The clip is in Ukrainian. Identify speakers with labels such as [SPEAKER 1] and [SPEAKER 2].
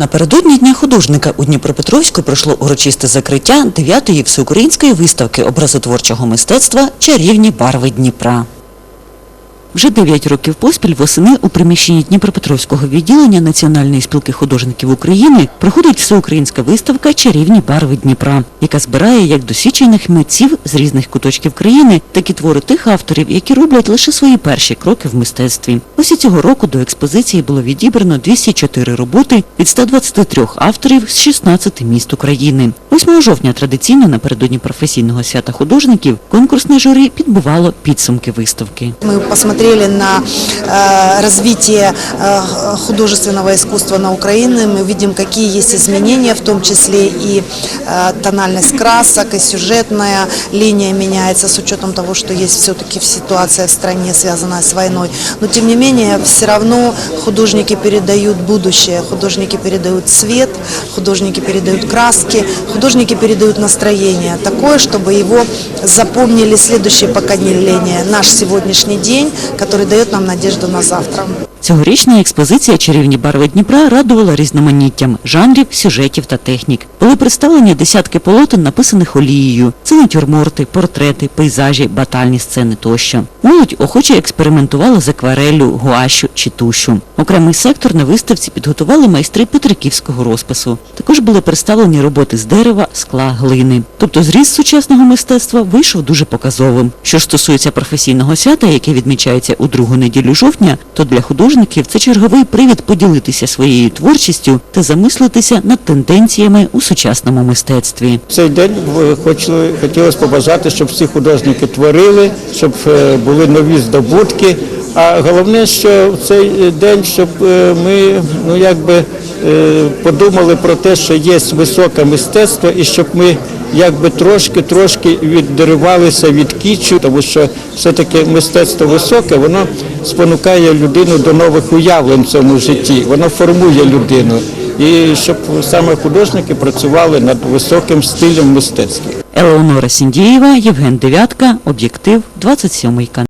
[SPEAKER 1] Напередодні Дня художника у Дніпропетровську пройшло урочисте закриття 9-ї всеукраїнської виставки образотворчого мистецтва «Чарівні барви Дніпра». Вже 9 років поспіль восени у приміщенні Дніпропетровського відділення Національної спілки художників України проходить всеукраїнська виставка «Чарівні барви Дніпра», яка збирає як досвідчених митців з різних куточків країни, так і твори тих авторів, які роблять лише свої перші кроки в мистецтві. Ось і цього року до експозиції було відібрано 204 роботи від 123 авторів з 16 міст України. 8 жовтня традиційно напередодні професійного свята художників конкурсне журі підбивало підсумки виставки.
[SPEAKER 2] Мы посмотрели на э, развитие э, художественного искусства на Украине, мы видим, какие есть изменения, в том числе и э, тональность красок, и сюжетная линия меняется с учетом того, что есть все-таки ситуация в стране, связанная с войной. Но тем не менее, все равно художники передают будущее, художники передают цвет, художники передают краски, художники передают настроение. Такое, чтобы его запомнили следующее поколение, наш сегодняшний день, который дает нам надежду на завтра.
[SPEAKER 1] Цьогорічна експозиція «Чарівні барви Дніпра» радувала різноманіттям жанрів, сюжетів та технік. Були представлені десятки полотен, написаних олією. Це натюрморти, портрети, пейзажі, батальні сцени тощо. Молодь охоче експериментувала з аквареллю, гуащу чи тушу. Окремий сектор на виставці підготували майстри петриківського розпису. Також були представлені роботи з дерева, скла, глини. Тобто зріст сучасного мистецтва вийшов дуже показовим. Що ж стосується професійного свята, яке відмічається у другу неділю жовтня, то для художників це черговий привід поділитися своєю творчістю та замислитися над тенденціями у сучасному мистецтві.
[SPEAKER 3] Цей день хотілося побажати, щоб всі художники творили, щоб е, були нові здобутки. А головне, що в цей день, щоб е, ми ну якби е, подумали про те, що є високе мистецтво, і щоб ми якби трошки трошки відривалися від кічу, тому що все-таки мистецтво високе, воно спонукає людину до нових уявлень в цьому житті, воно формує людину. І щоб саме художники працювали над високим стилем мистецтва.
[SPEAKER 1] Елеонора Сіндієва, Євген Девятка, Об'єктив, 27 канал.